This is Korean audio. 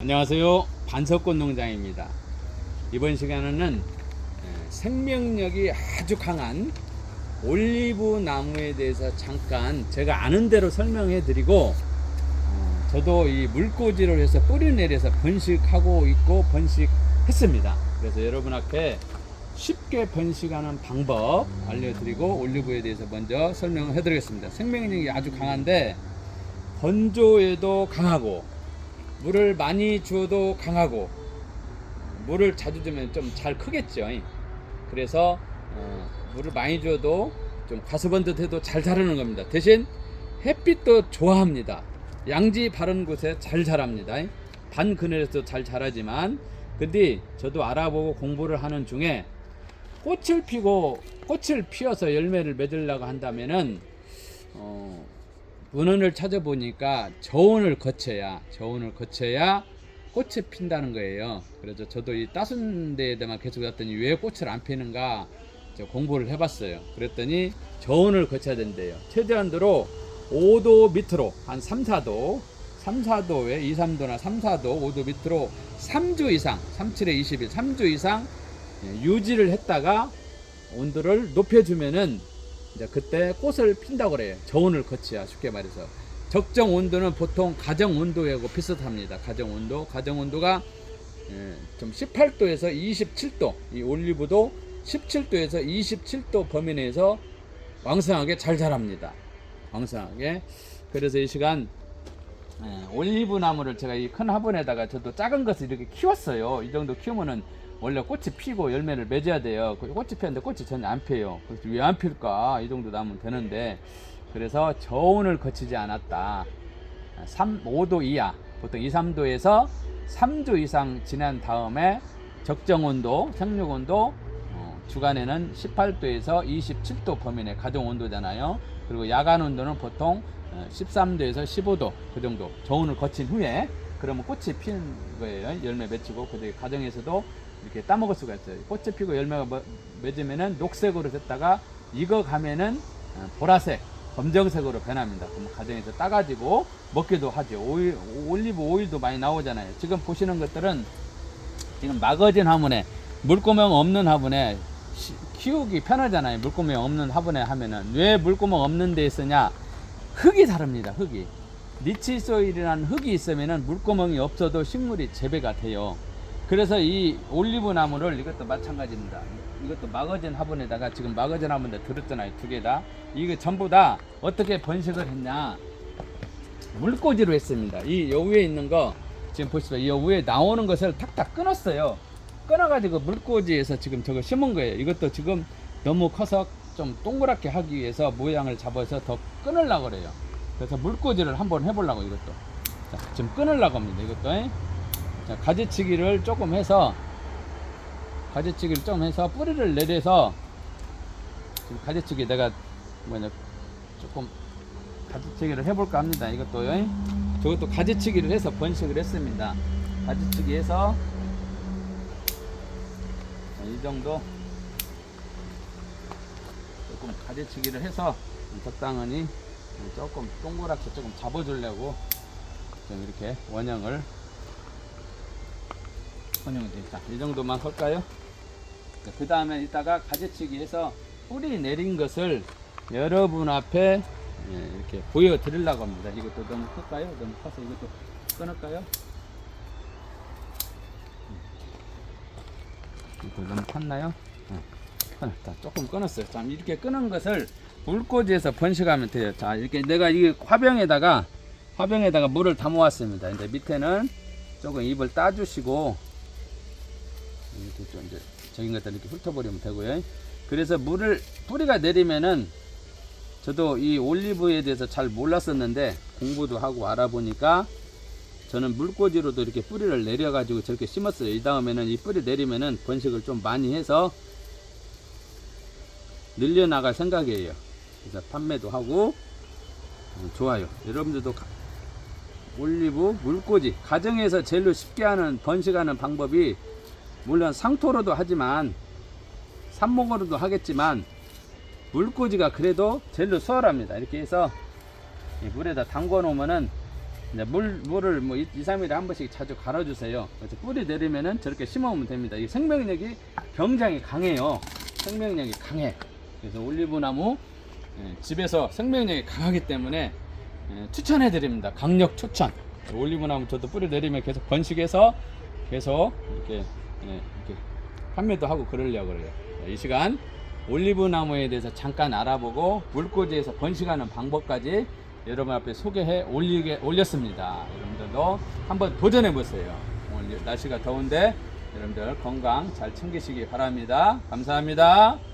안녕하세요. 반석꽃 농장입니다. 이번 시간에는 에, 생명력이 아주 강한 올리브 나무에 대해서 잠깐 제가 아는 대로 설명해 드리고 어, 저도 이 물꽂이를 해서 뿌리 내려서 번식하고 있고 번식했습니다. 그래서 여러분 앞에 쉽게 번식하는 방법 알려드리고 올리브에 대해서 먼저 설명을 해 드리겠습니다. 생명력이 아주 강한데 건조에도 강하고 물을 많이 주어도 강하고 물을 자주 주면 좀 잘 크겠죠. 그래서 어, 물을 많이 주어도 좀 가스번 듯해도 잘 자라는 겁니다. 대신 햇빛도 좋아합니다. 양지 바른 곳에 잘 자랍니다. 반 그늘에서 잘 자라지만 근데 저도 알아보고 공부를 하는 중에 꽃을 피고 꽃을 피워서 열매를 맺으려고 한다면은 어, 문헌을 찾아보니까 저온을 거쳐야 저온을 거쳐야 꽃이 핀다는 거예요. 그래서 저도 이 따순 데에다만 계속 갔더니 왜 꽃을 안 피는가 저 공부를 해봤어요. 그랬더니 저온을 거쳐야 된대요. 최대한도로 5도 밑으로 한 3, 4도 3, 4도에 2, 3도나 3, 4도 5도 밑으로 3주 이상 37에 21 3주 이상 예, 유지를 했다가 온도를 높여주면은 이제 그때 꽃을 핀다고 그래요. 저온을 거치야 쉽게 말해서. 적정 온도는 보통 가정 온도하고 비슷합니다. 가정 온도. 가정 온도가 예, 좀 18도에서 27도. 이 올리브도 17도에서 27도 범위 내에서 왕성하게 잘 자랍니다. 왕성하게. 그래서 이 시간 예, 올리브 나무를 제가 이 큰 화분에다가 저도 작은 것을 이렇게 키웠어요. 이 정도 키우면은 원래 꽃이 피고 열매를 맺어야 돼요. 그 꽃이 피었는데 꽃이 전혀 안 피어요. 그래서 왜 안 필까? 이 정도 나면 되는데 그래서 저온을 거치지 않았다. 3, 5도 이하, 보통 2, 3도에서 3주 이상 지난 다음에 적정 온도, 생육 온도 어, 주간에는 18도에서 27도 범위 내 가정 온도잖아요. 그리고 야간 온도는 보통 어, 13도에서 15도 그 정도 저온을 거친 후에 그러면 꽃이 피는 거예요. 열매 맺히고 그 가정에서도 이렇게 따먹을 수가 있어요. 꽃이 피고 열매가 뭐- 맺으면은 녹색으로 됐다가 익어 가면은 어, 보라색, 검정색으로 변합니다. 그럼 가정에서 따가지고 먹기도 하죠. 오일, 올리브 오일도 많이 나오잖아요. 지금 보시는 것들은 지금 마거진 화분에 물구멍 없는 화분에 시- 키우기 편하잖아요. 물구멍 없는 화분에 하면은 왜 물구멍 없는 데 쓰냐? 흙이 다릅니다. 흙이 리치 소일이라는 흙이 있으면은 물구멍이 없어도 식물이 재배가 돼요. 그래서 이 올리브 나무를 이것도 마찬가지입니다. 이것도 마거진 화분에다가 지금 마거진 화분에 들었잖아요. 두 개 다. 이게 전부 다 어떻게 번식을 했냐? 물꽂이로 했습니다. 이요 위에 있는 거 지금 보시면 이 위에 나오는 것을 탁탁 끊었어요. 끊어가지고 물꽂이에서 지금 저거 심은 거예요. 이것도 지금 너무 커서 좀 동그랗게 하기 위해서 모양을 잡아서 더 끊으려고 그래요. 그래서 물꽂이를 한번 해보려고 이것도. 자, 지금 끊으려고 합니다. 이것도. 에? 자, 가지치기를 조금 해서 가지치기를 좀 해서 뿌리를 내려서 지금 가지치기 내가 뭐냐 조금 가지치기를 해볼까 합니다. 이것도 에? 저것도 가지치기를 해서 번식을 했습니다. 가지치기 해서 자, 이 정도 조금 가지치기를 해서 적당히 조금 동그랗게 조금 잡아주려고 좀 이렇게 원형을 원형을 됐다. 이 정도만 할까요? 그 다음에 이따가 가지치기 해서 뿌리 내린 것을 여러분 앞에 예, 이렇게 보여드리려고 합니다. 이것도 너무 클까요? 너무 커서 이것도 끊을까요? 이거 너무 컸나요? 네. 끊었다. 조금 끊었어요. 자, 이렇게 끊은 것을 물꽂이에서 번식하면 돼요. 자, 이렇게 내가 이 화병에다가 화병에다가 물을 담아왔습니다. 이제 밑에는 조금 입을 따주시고 이렇게 좀 이제 적인 것들 이렇게 훑어버리면 되고요. 그래서 물을 뿌리가 내리면은 저도 이 올리브에 대해서 잘 몰랐었는데 공부도 하고 알아보니까 저는 물꽂이로도 이렇게 뿌리를 내려가지고 저렇게 심었어요. 이 다음에는 이 뿌리 내리면은 번식을 좀 많이 해서 늘려나갈 생각이에요. 그래서 판매도 하고 어, 좋아요. 여러분들도 가- 올리브 물꽂이 가정에서 제일로 쉽게 하는 번식하는 방법이 물론 상토로도 하지만 삽목으로도 하겠지만 물꽂이가 그래도 제일로 수월합니다. 이렇게 해서 이 물에다 담궈 놓으면은 물 물을 뭐 2, 3일에 한 번씩 자주 갈아 주세요. 그래서 뿌리 내리면은 저렇게 심어오면 됩니다. 이 생명력이 굉장히 강해요. 생명력이 강해. 그래서 올리브 나무 예, 집에서 생명력이 강하기 때문에 예, 추천해 드립니다. 강력 추천. 올리브 나무 저도 뿌리 내리면 계속 번식해서 계속 이렇게 예, 이렇게 판매도 하고 그러려고 그래요. 자, 이 시간 올리브 나무에 대해서 잠깐 알아보고 물꽂이에서 번식하는 방법까지 여러분 앞에 소개해 올리게 올렸습니다. 여러분들도 한번 도전해 보세요. 오늘 날씨가 더운데 여러분들 건강 잘 챙기시기 바랍니다. 감사합니다.